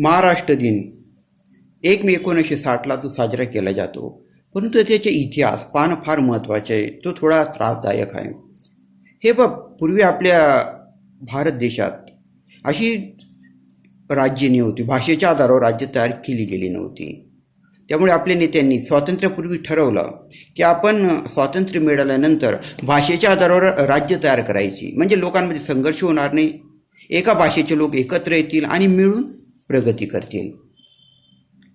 महाराष्ट्र दिन. एक मे एकोणीसशे साठला तो साजरा केला जातो. परंतु त्याचे इतिहास पान फार महत्त्वाचे आहे. तो थोडा त्रासदायक आहे. हे बघ पूर्वी आपल्या भारत देशात अशी राज्ये नव्हती भाषेच्या आधारावर राज्य तयार केली गेली नव्हती. त्यामुळे आपल्या नेत्यांनी स्वातंत्र्यापूर्वी ठरवलं की आपण स्वातंत्र्य मिळाल्यानंतर भाषेच्या आधारावर राज्य तयार करायची. म्हणजे लोकांमध्ये संघर्ष होणार नाही. एका भाषेचे लोक एकत्र येतील आणि मिळून प्रगती करतील.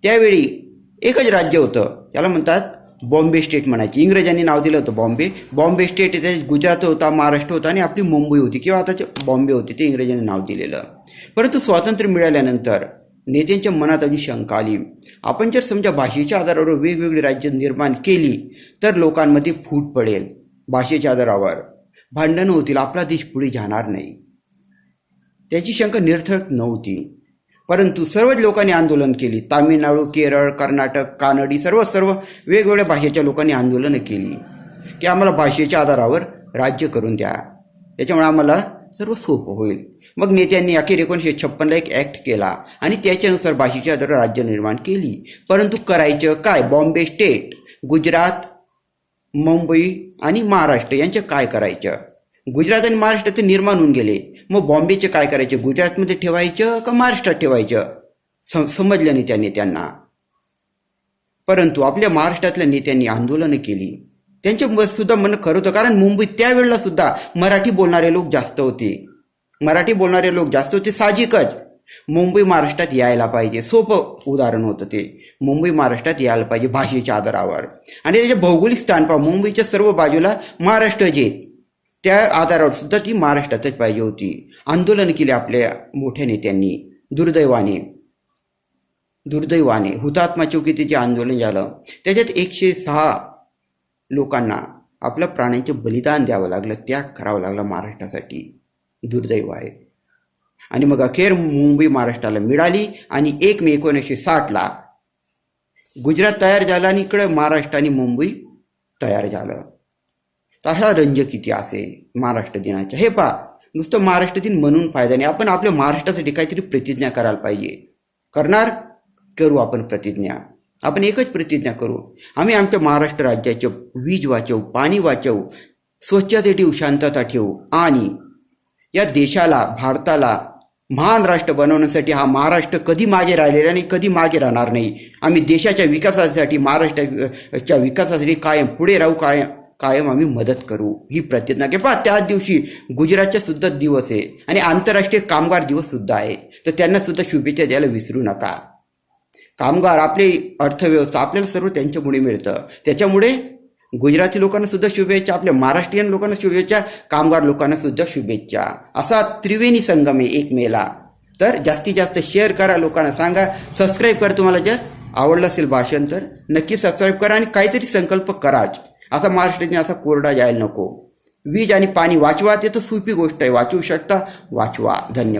त्यावेळी एकच राज्य होतं त्याला म्हणतात बॉम्बे स्टेट म्हणायची. इंग्रजांनी नाव दिलं होतं बॉम्बे. बॉम्बे स्टेट त्याच्यात गुजरात होता महाराष्ट्र होता आणि आपली मुंबई होती किंवा आताचे बॉम्बे होते ते इंग्रजांनी नाव दिलेलं. परंतु स्वातंत्र्य मिळाल्यानंतर नेत्यांच्या मनात अशी शंका आली. आपण जर समजा भाषेच्या आधारावर वेगवेगळी राज्य निर्माण केली तर लोकांमध्ये फूट पडेल भाषेच्या आधारावर. भांडणं होतील आपला देश पुढे जाणार नाही. त्याची शंका निर्थक नव्हती. परंतु सर्वच लोकांनी आंदोलन केली. तामिळनाडू केरळ कर्नाटक कानडी सर्व सर्व वेगवेगळ्या भाषेच्या लोकांनी आंदोलनं केली. की आम्हाला भाषेच्या आधारावर राज्य करून द्या. त्याच्यामुळे आम्हाला सर्व सोपं होईल. मग नेत्यांनी अखेर एकोणीसशे छप्पनला एक ॲक्ट केला आणि त्याच्यानुसार भाषेच्या आधारावर राज्य निर्माण केली. परंतु करायचं काय? बॉम्बे स्टेट गुजरात मुंबई आणि महाराष्ट्र यांचं काय करायचं? गुजरात आणि महाराष्ट्र ते निर्माण होऊन गेले. मग बॉम्बेचे काय करायचे? गुजरातमध्ये ठेवायचं का महाराष्ट्रात ठेवायचं? सम समजलं नाही त्या नेत्यांना. परंतु आपल्या महाराष्ट्रातल्या नेत्यांनी आंदोलनं केली. त्यांचे सुद्धा मन खरं होतं कारण मुंबईत त्यावेळेला सुद्धा मराठी बोलणारे लोक जास्त होते. मराठी बोलणारे लोक जास्त होते साहजिकच. मुंबई महाराष्ट्रात यायला पाहिजे. सोपं उदाहरण होतं ते. मुंबई महाराष्ट्रात यायला पाहिजे भाषेच्या आधारावर. आणि त्याचे भौगोलिक स्थान पहा. मुंबईच्या सर्व बाजूला महाराष्ट्र जे त्या आधारावर सुद्धा ती महाराष्ट्रातच पाहिजे होती. आंदोलन केले आपल्या मोठ्या नेत्यांनी दुर्दैवाने. दुर्दैवाने. हुतात्मा चौकीचे जे आंदोलन झालं. त्याच्यात एकशे सहा लोकांना आपल्या प्राण्यांचे बलिदान द्यावं लागलं त्याग करावं लागला महाराष्ट्रासाठी. दुर्दैव आहे. आणि मग अखेर मुंबई महाराष्ट्राला मिळाली आणि एक मे एकोणीसशे साठला गुजरात तयार झालं आणि इकडं महाराष्ट्र आणि मुंबई तयार झालं. तसा रंजक इतिहास आहे महाराष्ट्र दिनाचा हे पहा नुसतं महाराष्ट्र दिन म्हणून फायदा नाही. आपण आपल्या महाराष्ट्रासाठी काहीतरी प्रतिज्ञा करायला पाहिजे. करणार करू आपण प्रतिज्ञा. आपण एकच प्रतिज्ञा करू. आम्ही आमच्या महाराष्ट्र राज्याचे वीज वाचवू पाणी वाचवू स्वच्छता ठेवू शांतता ठेवू आणि या देशाला भारताला महान राष्ट्र बनवण्यासाठी हा महाराष्ट्र कधी मागे राहिलेला नाही कधी मागे राहणार नाही. आम्ही देशाच्या विकासासाठी महाराष्ट्राच्या विकासासाठी कायम पुढे राहू कायम कायम आम्ही मदत करू ही प्रतिज्ञा. की पहा त्याच दिवशी गुजरातचे सुद्धा दिवस आहे आणि आंतरराष्ट्रीय कामगार दिवस सुद्धा आहे तर त्यांना सुद्धा शुभेच्छा द्यायला विसरू नका. कामगार आपली अर्थव्यवस्था आपल्याला सर्व त्यांच्यामुळे मिळतं. त्याच्यामुळे गुजराती लोकांना सुद्धा शुभेच्छा आपल्या महाराष्ट्रीयन लोकांना शुभेच्छा कामगार लोकांना सुद्धा शुभेच्छा. असा त्रिवेणी संगम आहे एक मेला तर जास्तीत जास्त शेअर करा लोकांना सांगा. सबस्क्राईब करा तुम्हाला जर आवडलं असेल भाषण तर नक्की सबस्क्राईब करा आणि काहीतरी संकल्प कराच. असा महाराष्ट्राने असा कोरडा जायला नको. वीज आणि पाणी वाचवा ते तर सोपी गोष्ट आहे. वाचवू शकता? वाचवा. धन्यवाद.